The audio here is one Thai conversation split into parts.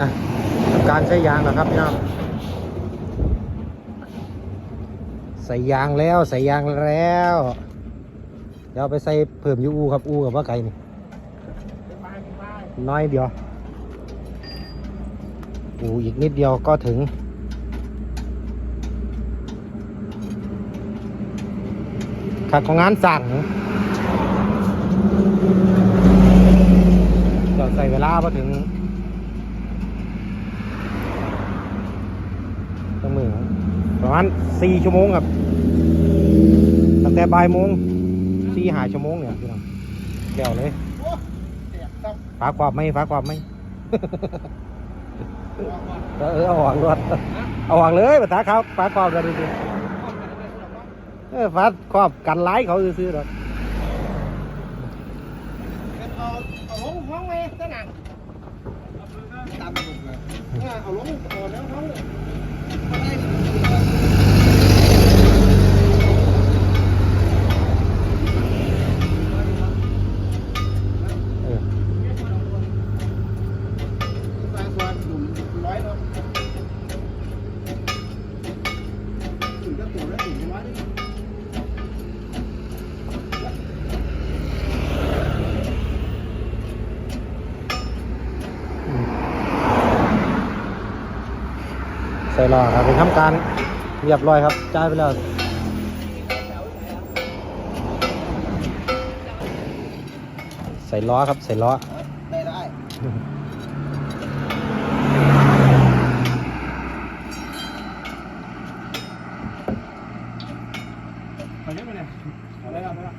อะการใช้ยางแล้วครับพี่น้องใส่ยางแล้วใส่ยางแล้วเดี๋ยวไปใส่เพิ่มยูอูครับอูกับว่าไก่นี่น้อยเดียวอูอีกนิดเดียวก็ถึงขาดของงานสั่งก็ใส่เวลาพอถึงมือ ประมาณสี่ชั่วโมงครับ ตั้งแต่บ่ายโมงสี่หาชั่วโมงเนี่ยพี่น้องแก้วเลยฝากความไหมฝากความไหมเออเอาหวังรถเอาหวังเลยภาษาเขาฝากความกันดูเออฝากความกันไล่เขาซื้อๆหรอกเอาเอาลงห้องไว้ตั้งหนังตามผมเลยเอาลงเอาแล้วห้องเลย เออ สายส่วนหนุ่มร้อยเนาะถึงจะตัวแล้วถึงจะร้อยนี่ ใส่รอครับเป็นทำการเรียบร้อยครับจ่ายไปแล้วใส่ล้อครับใส่ล้อได้ได้ไปเยอะไปเนี่ยเอาได้แล้วได้แล้ว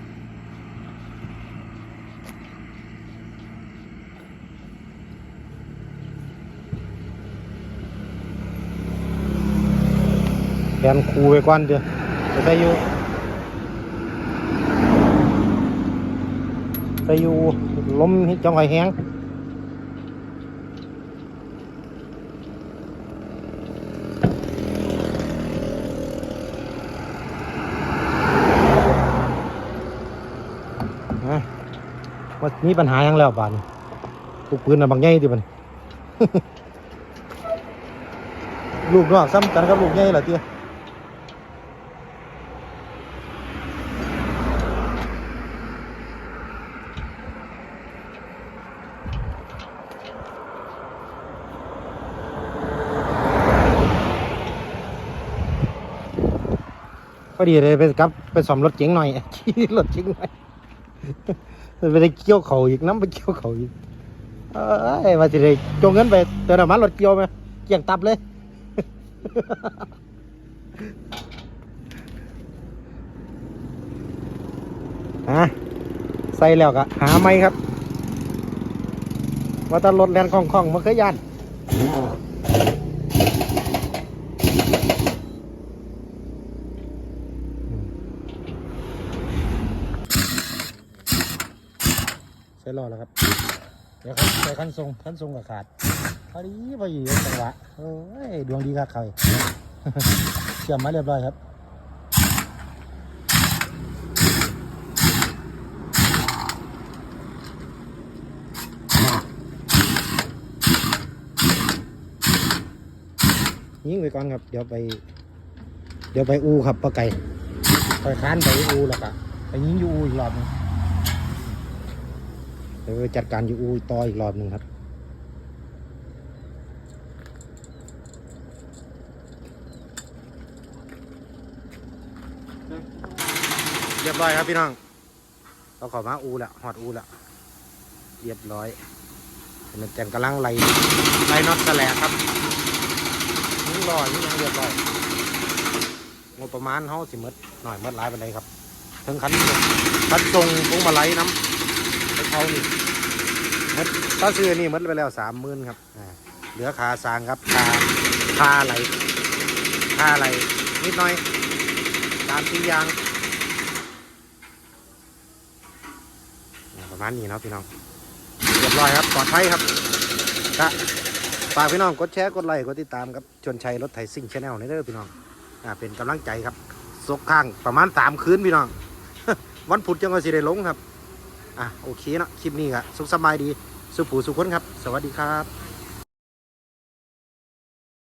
นคูไปก่อนเดี๋ยวจะใส่อยู่ใส่อยู่ลมจังหวะแห้งนะว่ามีปัญหายังแล้วบานลูกปืนน่ะบางใหญ่ดิบันลูกนอกซ้ำกันกับลูกใหญ่เหรอเตี้ย พอดีเลยไปกลับไปสอมรถเก๋งหน่อยขี่รถเก๋งหน่อยไปได้เกี่ยวเขาอีกน้ำไปเกี่ยวเขาอีกเอ้ยมาสิได้จงเงินไปเติมน้ำมันรถเกี่ยวไหมเกี่ยงตับเลยฮะใส่แล้วก็หาไหมครับ ว่าแตรถแลนคล่องๆมันเคยยัน ส่รอแล้วครับ เดี๋ยวครับใส่ขั้นทรงขั้นทรงกับขาดพอดีพอดีจังหวะโอ้ยดวงดีครับใครเชื่อมมาเรียบร้อยครับยิงไปก่อนครับ เดี๋ยวไป เดี๋ยวไปอูครับปลาไก่ไปค้านไปอูแล้วก็ไปยิงอยูอูอีกรอบนึง ดี๋ยวไปจัดการอยูอูต่ออีกรอบหนึ่งครับ เรียบร้อยครับพี่น้องเราขอมาอูแล้วหอดอูแล้วเรียบร้อยเป็นแจนกำลังไล่ไล่น็อตแสลครับนี่รอยนี่ยังเรียบร้อยงบประมาณเขาสิมดหน่อยมดหลายไปเลยครับถึงคันคันทรงพวงมาลัยน้ำไปเขานี่ มดถ้าซื้อนี่มดไปแล้วสามหมื่นครับเหลือคาสางครับคาคาไหลคาไหลนิดหน่อยตามสี่ยาง ประมาณนี้เนาะพี่น้องเรียบร้อยครับปลอดภัยครับก็ฝากพี่น้องกดแชร์กดไลค์กดติดตามครับชวนชัยรถไถซิ่งชาแนลในเด้อพี่น้องอ่าเป็นกำลังใจครับซกข้างประมาณสามคืนพี่น้อง วันพุธจังก็สิได้ลงครับ อะโอเคเนาะคลิปนี้ครับสุขสบายดี สุขผูสุขคนครับ สวัสดีครับ